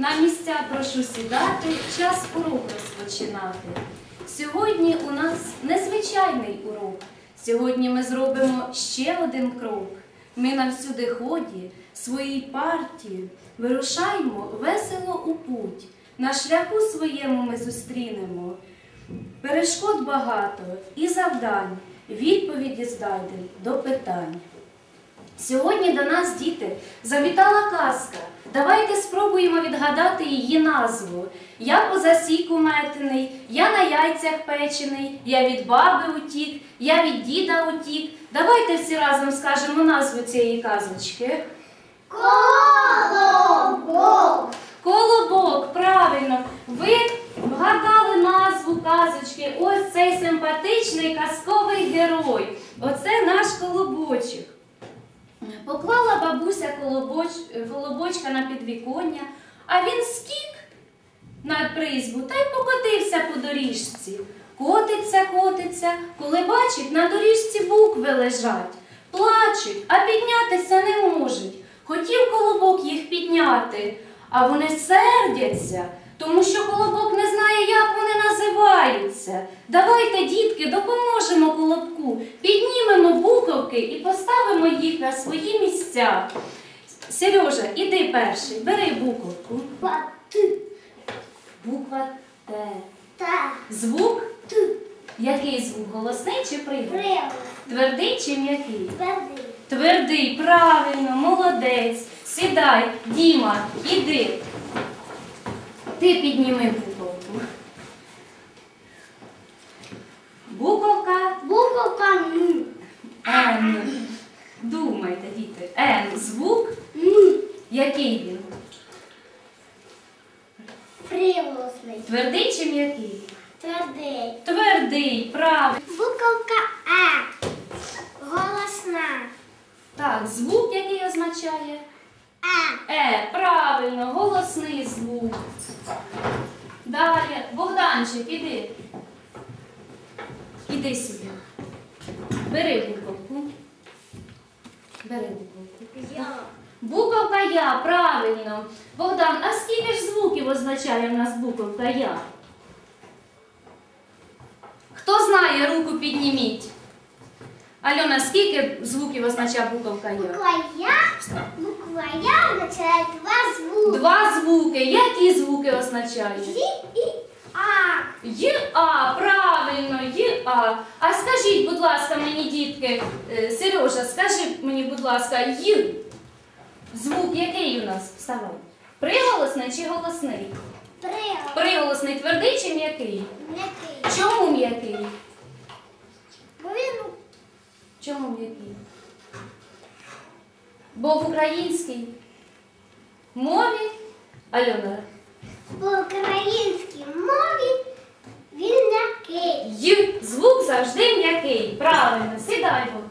На місця прошу сідати, час урок розпочинати. Сьогодні у нас незвичайний урок. Сьогодні ми зробимо ще один крок. Ми на всюди ході своїй партії вирушаємо весело у путь. На шляху своєму ми зустрінемо. Перешкод багато і завдань, відповіді знайдемо до питань. Сьогодні до нас, діти, завітала казка. Давайте спробуємо відгадати її назву. Я по засіку метений, я на яйцях печений, я від баби утік, я від діда утік. Давайте всі разом скажемо назву цієї казочки. Колобок! Колобок, правильно. Ви вгадали назву казочки. Ось цей симпатичний казковий герой. Оце наш колобочок. Поклала бабуся колобоч, колобочка на підвіконня, а він скік на призьбу та й покотився по доріжці. Котиться, котиться, коли бачить, на доріжці букви лежать. Плачуть, а піднятися не можуть. Хотів колобок їх підняти, а вони сердяться, тому що колобок не знає, як вони називаються. Давайте, дітки, допоможемо колобку, і поставимо їх на свої місця. Сережа, іди перший, бери буковку. Ти. Буква Т. Та. Звук? Т. Який звук? Голосний чи приголосний? Твердий чи м'який? Твердий. Твердий, правильно, молодець. Сідай, Діма, іди. Ти підніми буковку. Буковка Буковка М. Н. Думайте, діти. Н. Звук. Який він? Приголосний. Твердий чи м'який? Твердий. Твердий, правильно. Буковка А. Голосна. Так, звук, який означає? А. Е, правильно, голосний звук. Далі, Богданчик, іди. Іди сюди. Бери буковку. Бери буковку. Я. Буковка Я, правильно. Богдан, а скільки ж звуків означає в нас буковка Я? Хто знає, руку підніміть. Альона, скільки звуків означає буковка Я? Буква Я. Буква Я означає два звуки. Два звуки. Які звуки означають? Ї і. Є-а, правильно, є-а. А скажіть, будь ласка, мені, дітки, е, Сережа, скажи мені, будь ласка, й. Звук який у нас? Вставай. Приголосний чи голосний? Приголосний. Приголосний твердий чи м'який? М'який. Чому м'який? Бо він Чому м'який? Бо в українській мові Альона. по українській мові. Й. Звук завжди м'який. Правильно, сідай, Богдан.